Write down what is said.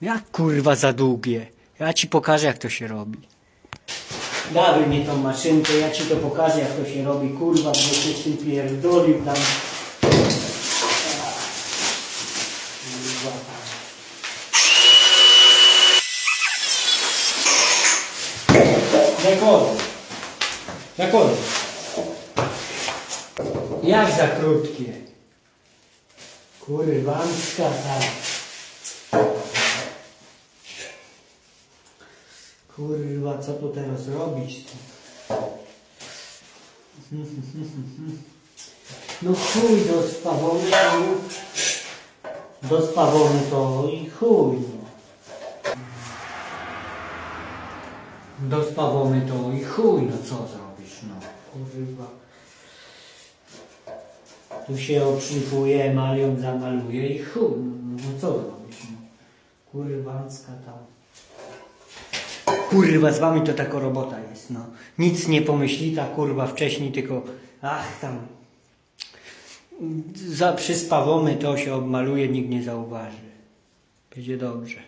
Jak kurwa za długie? Ja ci pokażę jak to się robi. Dawaj mi tą maszynkę, ja ci to pokażę jak to się robi. Kurwa, bo się z tym pierdolił tam. Kurwa. Rekord. Rekord. Jak za krótkie. Kurwanska ta. Kurwa, co tu teraz robić? No chuj do spawony to... Do spawony to i chuj no. Do spawony to i chuj, no co zrobisz, no kurwa. Tu się obszlifuje, malią zamaluje i chuj, no, no co zrobisz, no. Kurwancka tam. Kurwa, z wami to taka robota jest, no. Nic nie pomyśli ta kurwa wcześniej, tylko ach tam. Za, przyspawamy to się obmaluje, nikt nie zauważy. Będzie dobrze.